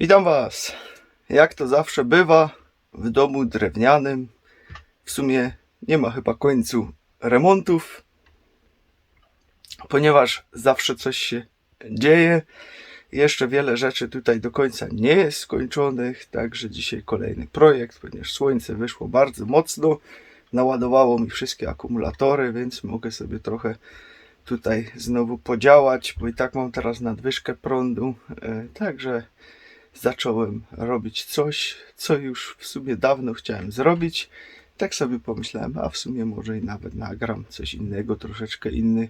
Witam Was. Jak to zawsze bywa w domu drewnianym, w sumie nie ma chyba końcu remontów, ponieważ zawsze coś się dzieje. Jeszcze wiele rzeczy tutaj do końca nie jest skończonych, także dzisiaj kolejny projekt, ponieważ słońce wyszło bardzo mocno, naładowało mi wszystkie akumulatory, więc mogę sobie trochę tutaj znowu podziałać, bo i tak mam teraz nadwyżkę prądu, e, także zacząłem robić coś, co już w sumie dawno chciałem zrobić. Tak sobie pomyślałem, a w sumie może i nawet nagram coś innego, troszeczkę inny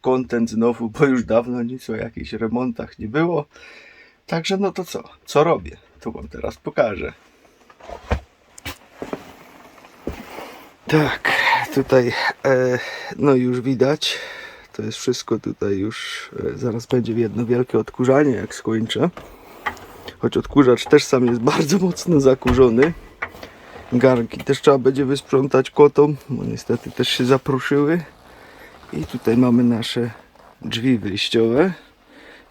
content znowu, bo już dawno nic o jakichś remontach nie było. Także no to co? Co robię? To wam teraz pokażę. Tak, tutaj e, no już widać. To jest wszystko tutaj już. E, zaraz będzie jedno wielkie odkurzanie, jak skończę. Choć odkurzacz też sam jest bardzo mocno zakurzony. Garnki też trzeba będzie wysprzątać kotom, bo niestety też się zapruszyły. I tutaj mamy nasze drzwi wyjściowe.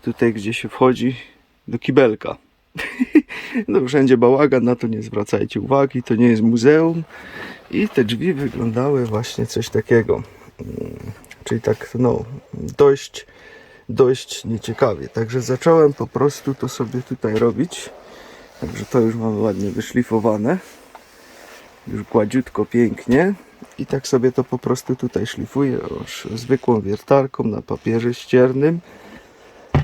Tutaj, gdzie się wchodzi do kibelka. No wszędzie bałagan, na to nie zwracajcie uwagi, to nie jest muzeum. I te drzwi wyglądały właśnie coś takiego. Mm, Czyli tak, no, dość, dość nieciekawie. Także zacząłem po prostu to sobie tutaj robić. Także to już mamy ładnie wyszlifowane. Już gładziutko, pięknie. I tak sobie to po prostu tutaj szlifuję już zwykłą wiertarką na papierze ściernym.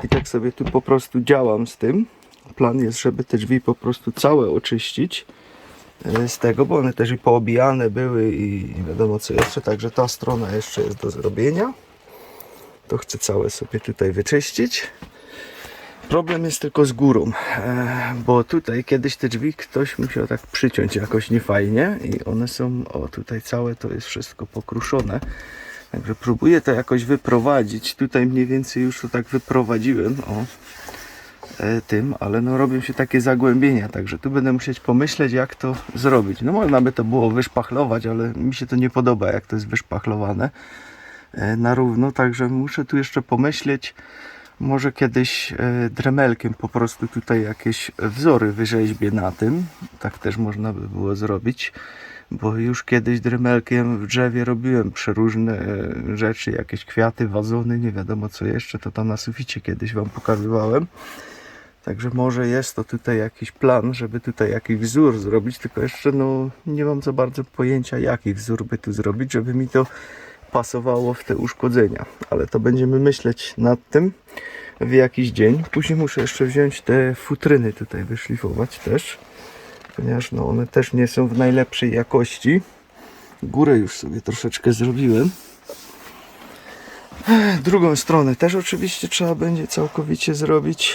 I tak sobie tu po prostu działam z tym. Plan jest, żeby te drzwi po prostu całe oczyścić e, z tego, bo one też i poobijane były i wiadomo co jeszcze, także ta strona jeszcze jest do zrobienia. To chcę całe sobie tutaj wyczyścić. Problem jest tylko z górą, e, bo tutaj kiedyś te drzwi ktoś musiał tak przyciąć jakoś niefajnie i one są, o tutaj całe to jest wszystko pokruszone. Także próbuję to jakoś wyprowadzić. Tutaj mniej więcej już to tak wyprowadziłem, o e, tym, ale no robią się takie zagłębienia, także tu będę musieć pomyśleć jak to zrobić. No można by to było wyszpachlować, ale mi się to nie podoba jak to jest wyszpachlowane na równo, także muszę tu jeszcze pomyśleć może kiedyś e, dremelkiem po prostu tutaj jakieś wzory wyrzeźbię na tym. Tak też można by było zrobić. Bo już kiedyś dremelkiem w drzewie robiłem przeróżne e, rzeczy, jakieś kwiaty, wazony, nie wiadomo co jeszcze. To tam na suficie kiedyś Wam pokazywałem. Także może jest to tutaj jakiś plan, żeby tutaj jakiś wzór zrobić, tylko jeszcze no nie mam za bardzo pojęcia jaki wzór by tu zrobić, żeby mi to pasowało w te uszkodzenia. Ale to będziemy myśleć nad tym w jakiś dzień. Później muszę jeszcze wziąć te futryny tutaj wyszlifować też, ponieważ no one też nie są w najlepszej jakości. Górę już sobie troszeczkę zrobiłem. Drugą stronę też oczywiście trzeba będzie całkowicie zrobić,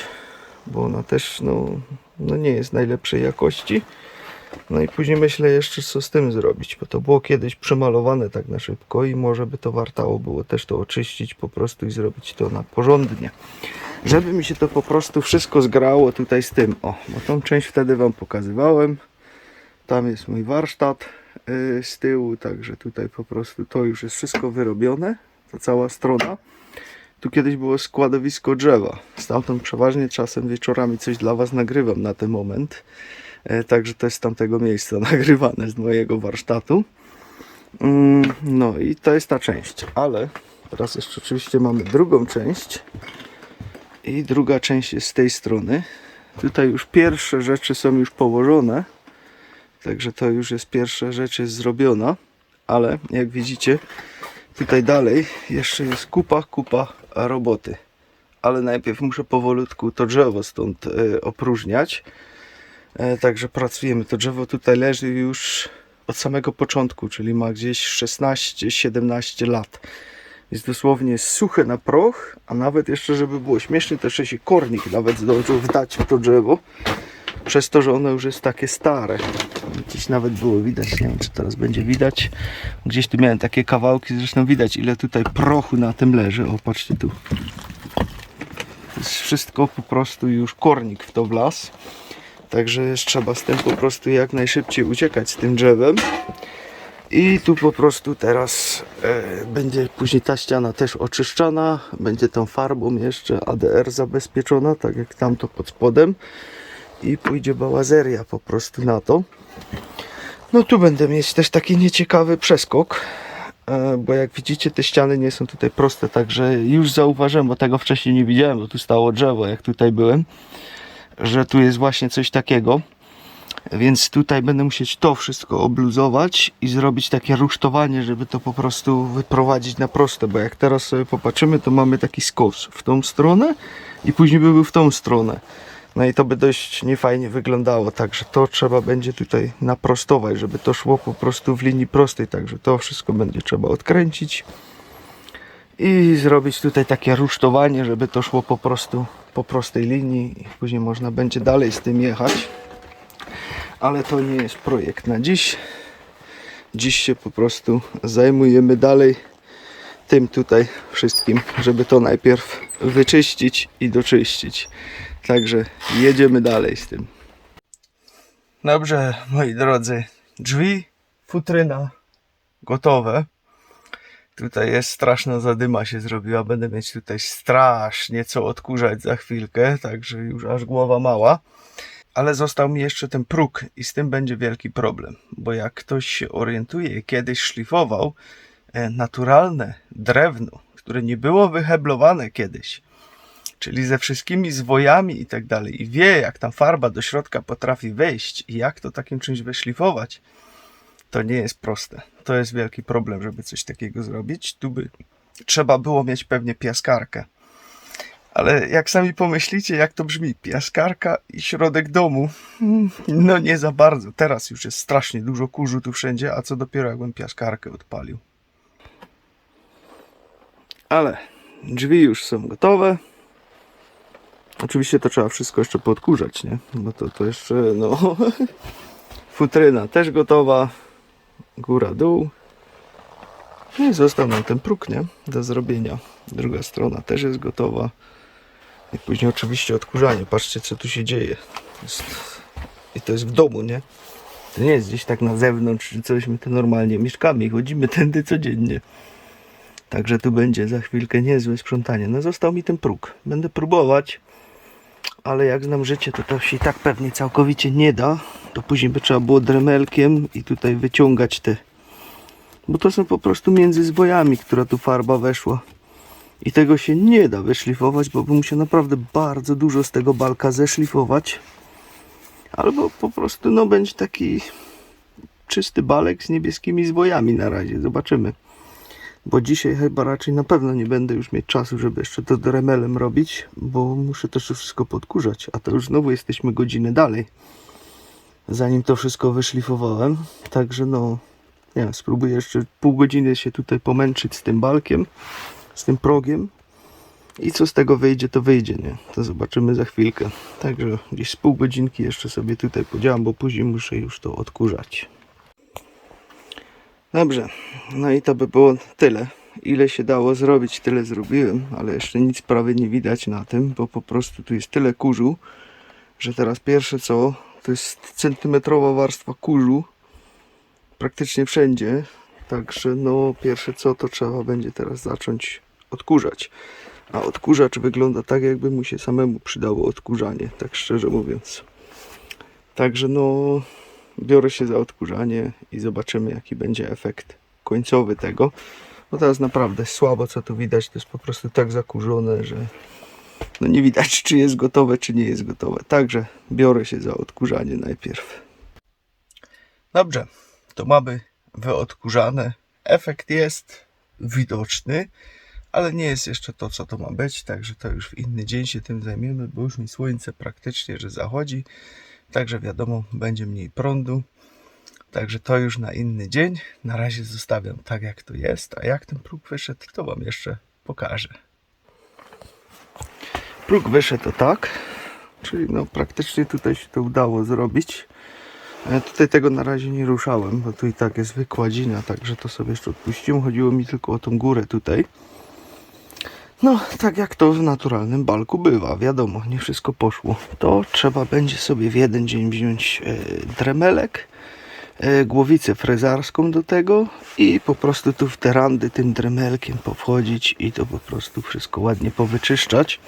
bo ona też no, no nie jest najlepszej jakości. No i później myślę jeszcze co z tym zrobić, bo to było kiedyś przemalowane tak na szybko i może by to wartało było też to oczyścić po prostu i zrobić to na porządnie. Żeby mi się to po prostu wszystko zgrało tutaj z tym. O, bo tą część wtedy Wam pokazywałem. Tam jest mój warsztat yy, z tyłu, także tutaj po prostu to już jest wszystko wyrobione, ta cała strona. Tu kiedyś było składowisko drzewa. Stamtąd przeważnie czasem wieczorami coś dla Was nagrywam na ten moment. E, Także to jest z tamtego miejsca nagrywane z mojego warsztatu. Mm, No i to jest ta część, ale teraz jeszcze oczywiście mamy drugą część. I druga część jest z tej strony. Tutaj już pierwsze rzeczy są już położone. Także to już jest pierwsza rzecz jest zrobiona. Ale jak widzicie, tutaj dalej jeszcze jest kupa, kupa roboty. Ale najpierw muszę powolutku to drzewo stąd e, opróżniać. E, Także pracujemy. To drzewo tutaj leży już od samego początku, czyli ma gdzieś 16-17 lat. Jest dosłownie suche na proch, a nawet jeszcze, żeby było śmiesznie, to jeszcze się kornik nawet zdążył wdać w to drzewo. Przez to, że ono już jest takie stare. Gdzieś nawet było widać, nie wiem czy teraz będzie widać. Gdzieś tu miałem takie kawałki, zresztą widać ile tutaj prochu na tym leży. O, patrzcie tu. To jest wszystko po prostu już kornik w to wlazł. Także trzeba z tym po prostu jak najszybciej uciekać z tym drzewem. I tu po prostu teraz e, będzie później ta ściana też oczyszczana. Będzie tą farbą jeszcze ADR zabezpieczona, tak jak tamto pod spodem. i pójdzie bałazeria po prostu na to. No tu będę mieć też taki nieciekawy przeskok, e, bo jak widzicie te ściany nie są tutaj proste, także już zauważyłem, bo tego wcześniej nie widziałem, bo tu stało drzewo jak tutaj byłem, że tu jest właśnie coś takiego. Więc tutaj będę musieć to wszystko obluzować i zrobić takie rusztowanie, żeby to po prostu wyprowadzić na proste, bo jak teraz sobie popatrzymy, to mamy taki skos w tą stronę i później by był w tą stronę. No i to by dość niefajnie wyglądało, także to trzeba będzie tutaj naprostować, żeby to szło po prostu w linii prostej, także to wszystko będzie trzeba odkręcić i zrobić tutaj takie rusztowanie, żeby to szło po prostu po prostej linii i później można będzie dalej z tym jechać ale to nie jest projekt na dziś. Dziś się po prostu zajmujemy dalej tym tutaj wszystkim, żeby to najpierw wyczyścić i doczyścić. Także jedziemy dalej z tym. Dobrze, moi drodzy, drzwi, futryna gotowe. Tutaj jest straszna zadyma się zrobiła. Będę mieć tutaj strasznie co odkurzać za chwilkę, także już aż głowa mała. Ale został mi jeszcze ten próg i z tym będzie wielki problem, bo jak ktoś się orientuje, kiedyś szlifował e, naturalne drewno, które nie było wyheblowane kiedyś, czyli ze wszystkimi zwojami i tak dalej, i wie, jak tam farba do środka potrafi wejść i jak to takim czymś wyszlifować, to nie jest proste. To jest wielki problem, żeby coś takiego zrobić. Tu by trzeba było mieć pewnie piaskarkę. Ale jak sami pomyślicie, jak to brzmi, piaskarka i środek domu, mm, no nie za bardzo. Teraz już jest strasznie dużo kurzu tu wszędzie, a co dopiero jakbym piaskarkę odpalił. Ale drzwi już są gotowe. Oczywiście to trzeba wszystko jeszcze podkurzać, nie? Bo to, to jeszcze, no... Futryna też gotowa. Góra, dół. No i został nam ten próg, nie? Do zrobienia. Druga strona też jest gotowa. I później oczywiście odkurzanie. Patrzcie co tu się dzieje. Jest... I to jest w domu, nie? To nie jest gdzieś tak na zewnątrz czy coś. My to normalnie mieszkamy i chodzimy tędy codziennie. Także tu będzie za chwilkę niezłe sprzątanie. No został mi ten próg. Będę próbować. Ale jak znam życie, to to się i tak pewnie całkowicie nie da. To później by trzeba było dremelkiem i tutaj wyciągać te. Bo to są po prostu między zwojami, która tu farba weszła. I tego się nie da wyszlifować, bo bym musiał naprawdę bardzo dużo z tego balka zeszlifować. Albo po prostu no będzie taki czysty balek z niebieskimi zwojami na razie. Zobaczymy. Bo dzisiaj chyba raczej na pewno nie będę już mieć czasu, żeby jeszcze to dremelem robić, bo muszę też to wszystko podkurzać. A to już znowu jesteśmy godzinę dalej. Zanim to wszystko wyszlifowałem. Także no, nie wiem, spróbuję jeszcze pół godziny się tutaj pomęczyć z tym balkiem z tym progiem i co z tego wyjdzie, to wyjdzie, nie? To zobaczymy za chwilkę. Także gdzieś z pół godzinki jeszcze sobie tutaj podziałam, bo później muszę już to odkurzać. Dobrze, no i to by było tyle. Ile się dało zrobić, tyle zrobiłem, ale jeszcze nic prawie nie widać na tym, bo po prostu tu jest tyle kurzu, że teraz pierwsze co, to jest centymetrowa warstwa kurzu praktycznie wszędzie, Także no pierwsze co to trzeba będzie teraz zacząć odkurzać. A odkurzacz wygląda tak jakby mu się samemu przydało odkurzanie, tak szczerze mówiąc. Także no biorę się za odkurzanie i zobaczymy jaki będzie efekt końcowy tego. Bo teraz naprawdę słabo co tu widać, to jest po prostu tak zakurzone, że no nie widać czy jest gotowe, czy nie jest gotowe. Także biorę się za odkurzanie najpierw. Dobrze, to mamy wyodkurzane. Efekt jest widoczny, ale nie jest jeszcze to, co to ma być, także to już w inny dzień się tym zajmiemy, bo już mi słońce praktycznie, że zachodzi, także wiadomo, będzie mniej prądu. Także to już na inny dzień. Na razie zostawiam tak, jak to jest, a jak ten próg wyszedł, to Wam jeszcze pokażę. Próg wyszedł to tak, czyli no praktycznie tutaj się to udało zrobić. Ja tutaj tego na razie nie ruszałem, bo tu i tak jest wykładzina, także to sobie jeszcze odpuściłem. Chodziło mi tylko o tą górę tutaj. No, tak jak to w naturalnym balku bywa, wiadomo, nie wszystko poszło. To trzeba będzie sobie w jeden dzień wziąć e, dremelek, e, głowicę frezarską do tego i po prostu tu w te randy tym dremelkiem powchodzić i to po prostu wszystko ładnie powyczyszczać.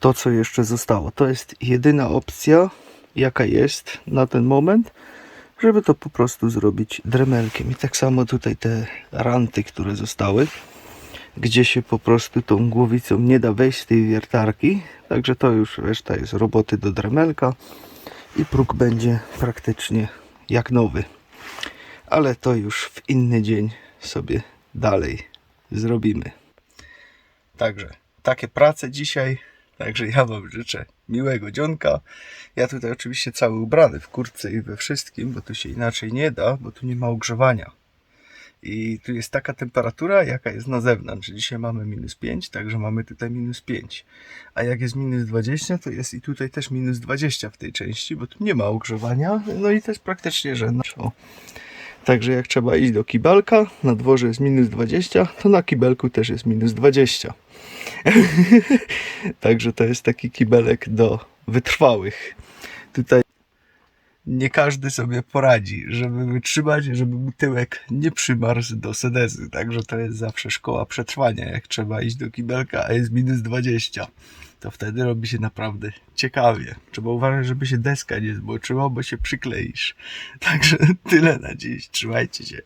To, co jeszcze zostało, to jest jedyna opcja, jaka jest na ten moment, żeby to po prostu zrobić dremelkiem. I tak samo tutaj te ranty, które zostały, gdzie się po prostu tą głowicą nie da wejść z tej wiertarki. Także to już reszta jest roboty do dremelka i próg będzie praktycznie jak nowy. Ale to już w inny dzień sobie dalej zrobimy. Także takie prace dzisiaj. Także ja Wam życzę miłego dzionka. Ja tutaj oczywiście cały ubrany w kurtce i we wszystkim, bo tu się inaczej nie da, bo tu nie ma ogrzewania. I tu jest taka temperatura, jaka jest na zewnątrz. Dzisiaj mamy minus 5, także mamy tutaj minus 5. A jak jest minus 20, to jest i tutaj też minus 20 w tej części, bo tu nie ma ogrzewania. No i też praktycznie, no. Także jak trzeba iść do kibelka, na dworze jest minus 20, to na kibelku też jest minus 20. Także to jest taki kibelek do wytrwałych. Tutaj nie każdy sobie poradzi, żeby wytrzymać, żeby mu tyłek nie przymarzł do sedezy. Także to jest zawsze szkoła przetrwania, jak trzeba iść do kibelka, a jest minus 20. To wtedy robi się naprawdę ciekawie. Trzeba uważać, żeby się deska nie zboczyła, bo się przykleisz. Także tyle na dziś. Trzymajcie się.